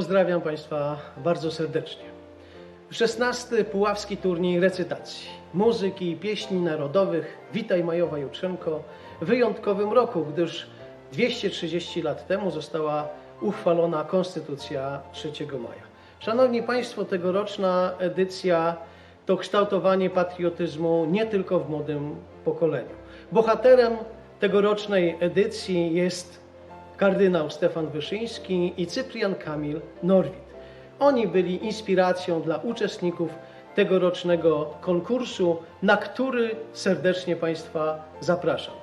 Pozdrawiam Państwa bardzo serdecznie. 16. Puławski Turniej Recytacji Muzyki i Pieśni Narodowych Witaj Majowa Jutrzenko w wyjątkowym roku, gdyż 230 lat temu została uchwalona Konstytucja 3 maja. Szanowni Państwo, tegoroczna edycja to kształtowanie patriotyzmu nie tylko w młodym pokoleniu. Bohaterem tegorocznej edycji jest kardynał Stefan Wyszyński i Cyprian Kamil Norwid. Oni byli inspiracją dla uczestników tegorocznego konkursu, na który serdecznie Państwa zapraszam.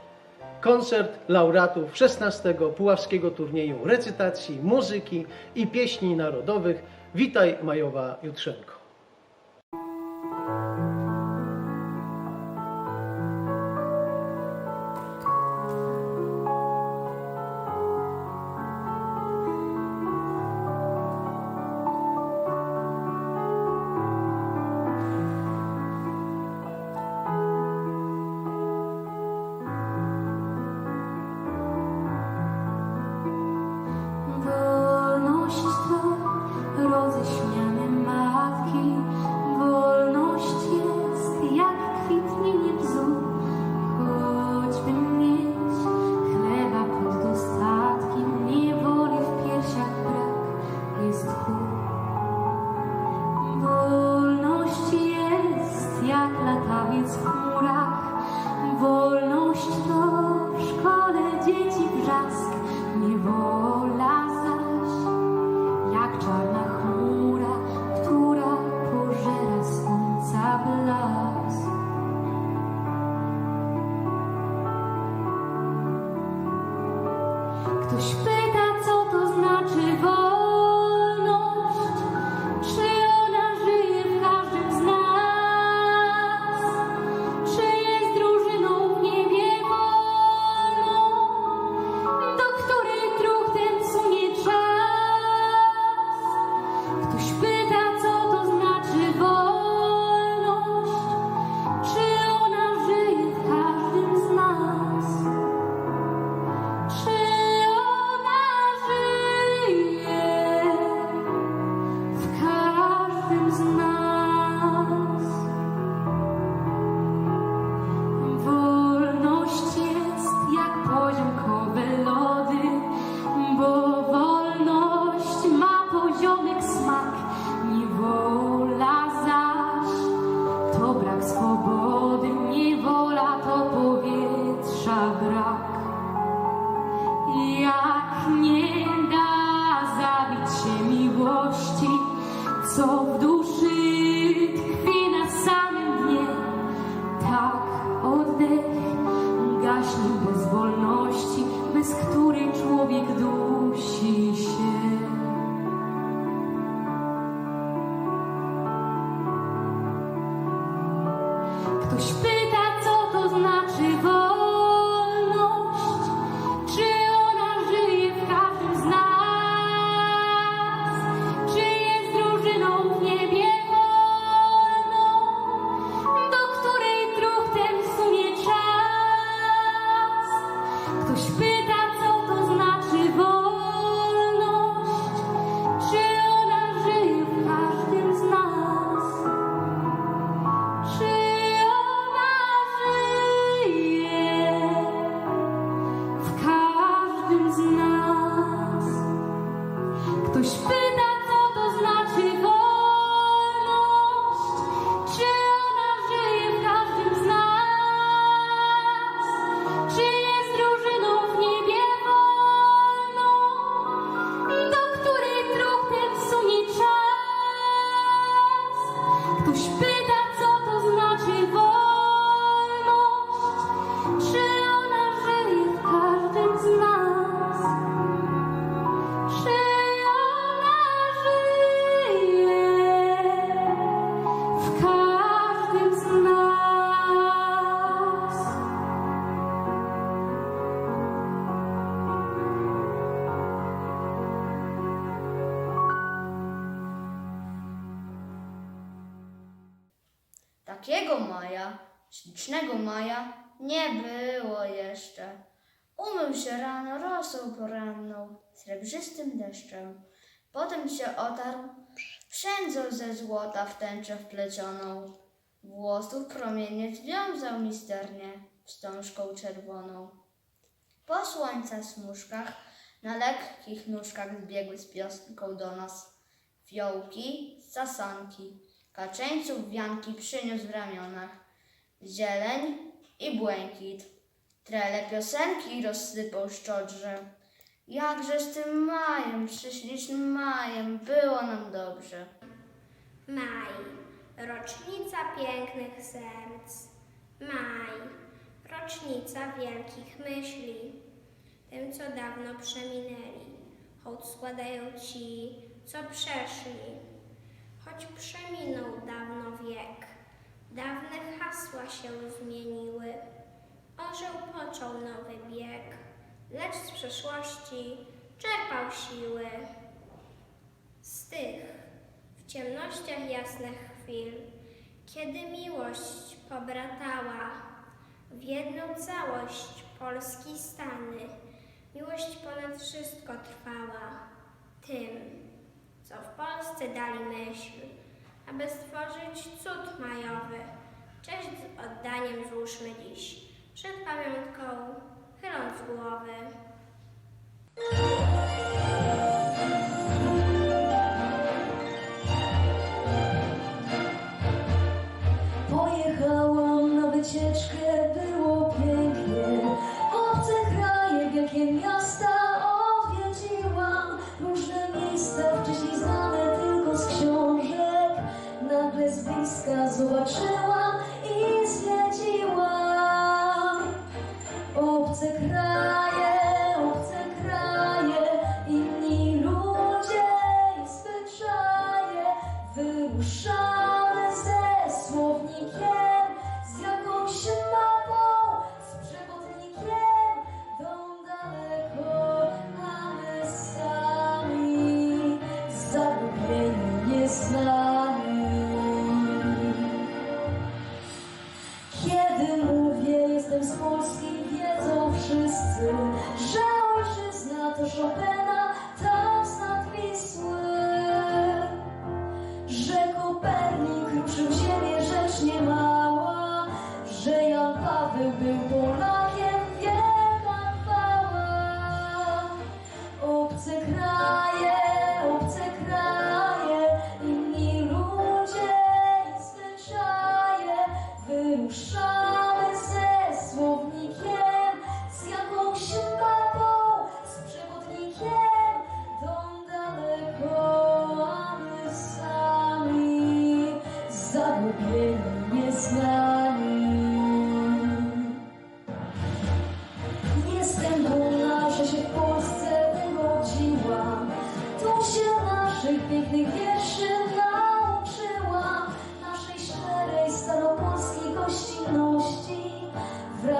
Koncert laureatów 16. Puławskiego Turnieju Recytacji, Muzyki i Pieśni Narodowych. Witaj Majowa Jutrzenko. takiego maja, ślicznego maja, nie było jeszcze. Umył się rano rosą poranną, srebrzystym deszczem. Potem się otarł przędzą ze złota w tęczę wplecioną. Włosów promienie związał misternie wstążką czerwoną. Po słońca smuszkach na lekkich nóżkach zbiegły z piosnką do nas fiołki, sasanki kaczeńców wianki przyniósł w ramionach. Zieleń i błękit. Trele piosenki rozsypał szczodrze. Jakże z tym majem, prześlicznym majem, było nam dobrze. Maj, rocznica pięknych serc. Maj, rocznica wielkich myśli. Tym, co dawno przeminęli, hołd składają ci, co przeszli. Choć przeminął dawno wiek, dawne hasła się zmieniły. Orzeł począł nowy bieg, lecz z przeszłości czerpał siły. Z tych w ciemnościach jasnych chwil, kiedy miłość pobratała w jedną całość Polski stany, miłość ponad wszystko trwała. Tym, co w Polsce dali myśl, aby stworzyć cud majowy. Cześć z oddaniem złóżmy dziś, przed pamiątką chyląc głowy.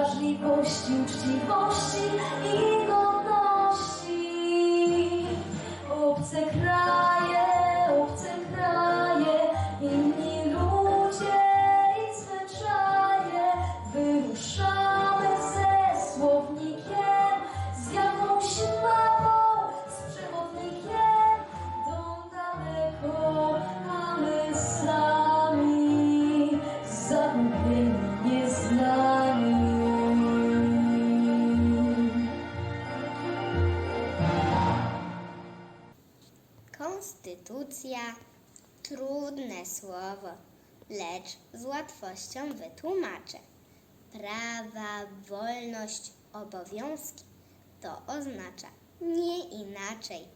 Wrażliwości, uczciwości i godności. Konstytucja trudne słowo, lecz z łatwością wytłumaczę. Prawa, wolność, obowiązki to oznacza nie inaczej.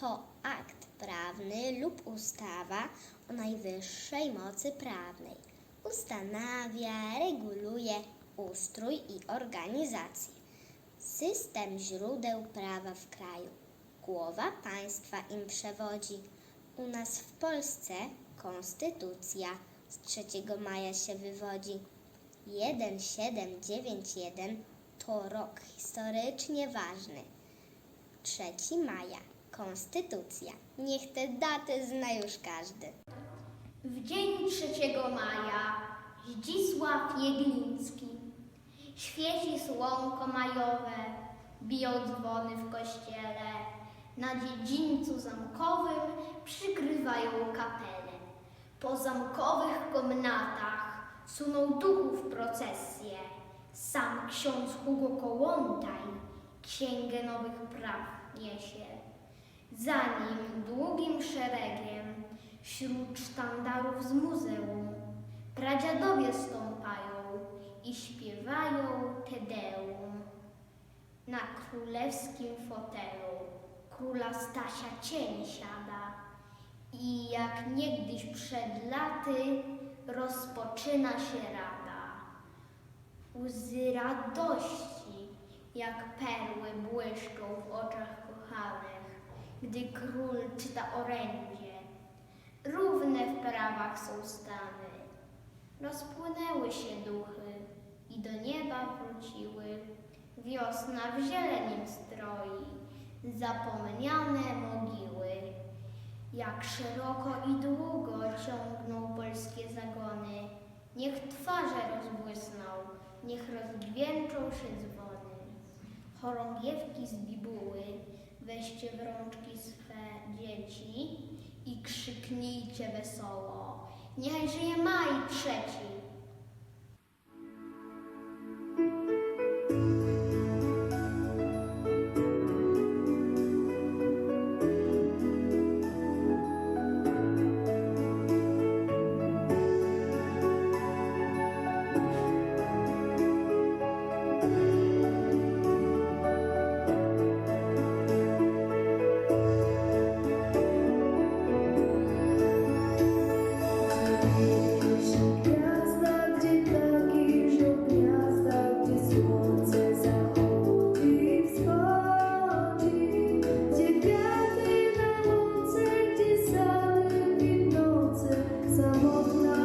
To akt prawny lub ustawa o najwyższej mocy prawnej. Ustanawia, reguluje ustrój i organizację. System źródeł prawa w kraju. Głowa państwa im przewodzi. U nas w Polsce konstytucja z 3 maja się wywodzi. 1791 to rok historycznie ważny. 3 maja konstytucja. Niech te daty zna już każdy. W dzień 3 maja Zdzisław Jegliński Świeci słonko majowe, biją dzwony w kościele. Na dziedzińcu zamkowym przykrywają kapelę. Po zamkowych komnatach suną duchów procesje. Sam ksiądz Hugo Kołątaj księgę nowych praw niesie. Za nim długim szeregiem wśród sztandarów z muzeum pradziadowie stąpają i śpiewają Tedeum. Na królewskim fotelu króla Stasia cień siada i jak niegdyś przed laty rozpoczyna się rada. Łzy radości jak perły błyszczą w oczach kochanych, gdy król czyta orędzie. Równe w prawach są stany. Rozpłynęły się duchy i do nieba wróciły. Wiosna w zielenim stroi, zapomniane mogiły. Jak szeroko i długo ciągną polskie zagony, niech twarze rozbłysną, niech rozdźwięczą się dzwony. Chorągiewki z bibuły, weźcie w rączki swe dzieci i krzyknijcie wesoło. Niechaj żyje maj trzeci. Lord.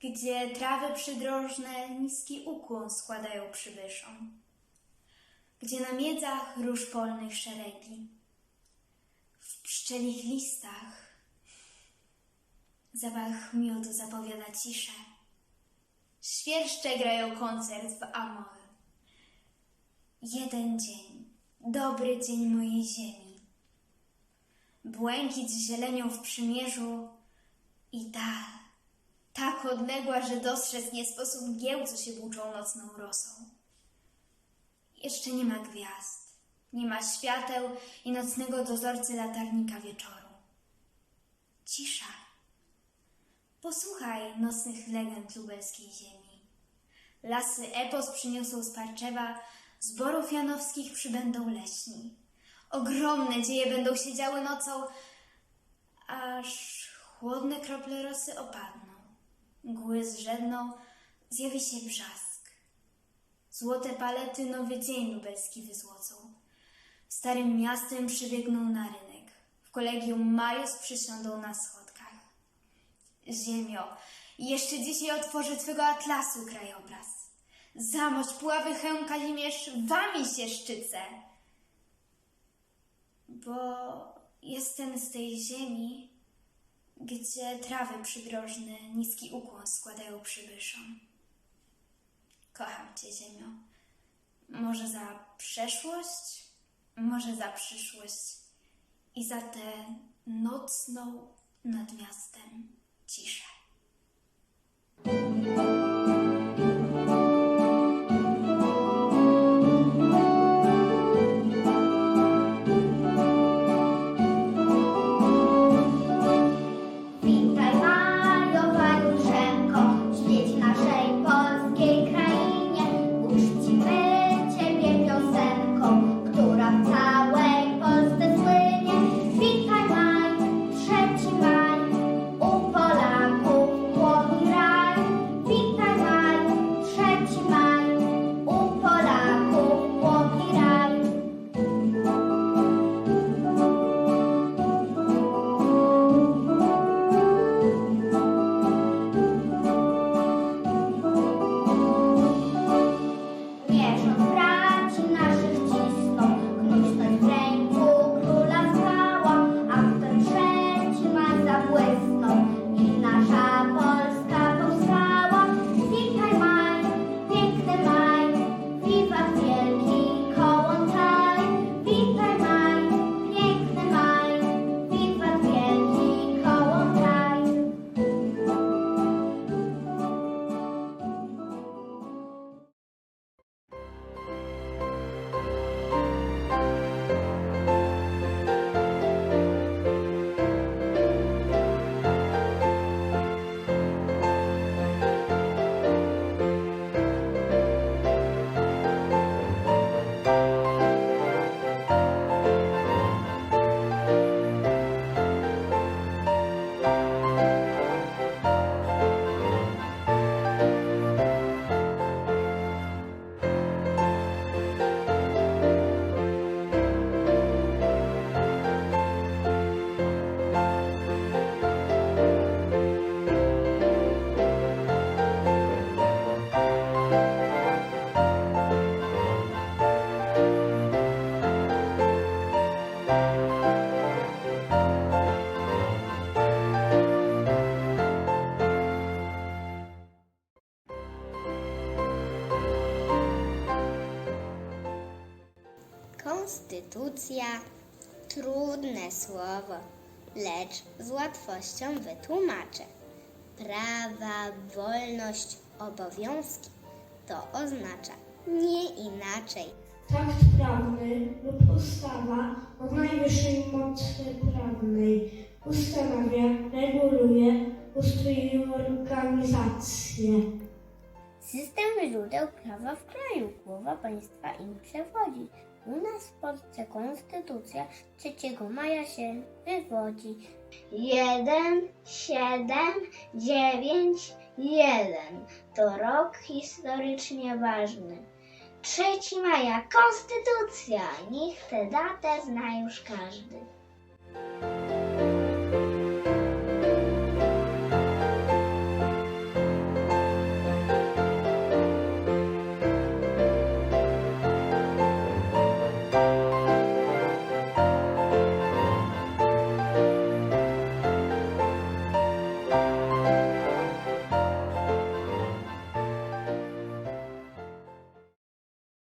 Gdzie trawy przydrożne niski ukłon składają przybyszom, gdzie na miedzach róż polnych szeregi, w pszczelich listach zapach miodu zapowiada ciszę. Świerszcze grają koncert w Amor. Jeden dzień, dobry dzień mojej ziemi. Błękit z zielenią w przymierzu i dal, tak odległa, że dostrzec nie sposób mgieł, co się włóczą nocną rosą. Jeszcze nie ma gwiazd, nie ma świateł i nocnego dozorcy latarnika wieczoru. Cisza. Posłuchaj nocnych legend lubelskiej ziemi. Lasy epos przyniosą z Parczewa, zborów janowskich przybędą leśni. Ogromne dzieje będą się działy nocą, aż chłodne krople rosy opadną. Mgły zrzedną, zjawi się brzask. Złote palety nowy dzień lubelski wyzłocą. Starym miastem przybiegną na rynek. W kolegium Majos przysiądą na schodkach. Ziemio, jeszcze dzisiaj otworzę twego atlasu krajobraz. Zamość, Puławy, Chełm, Kazimierz, wami się szczycę. Bo jestem z tej ziemi, gdzie trawy przydrożne niski ukłon składają przybyszom. Kocham cię, ziemio. Może za przeszłość, może za przyszłość i za tę nocną nad miastem ciszę. Konstytucja trudne słowo, lecz z łatwością wytłumaczę. Prawa, wolność, obowiązki to oznacza nie inaczej. Akt prawny lub ustawa o najwyższej mocy prawnej ustanawia, reguluje, ustrój organizację. System źródeł prawa w kraju. Głowa państwa im przewodzi. U nas w Polsce konstytucja 3 maja się wywodzi. Jeden, siedem, dziewięć, jeden. To rok historycznie ważny. 3 maja, konstytucja! Niech tę datę zna już każdy.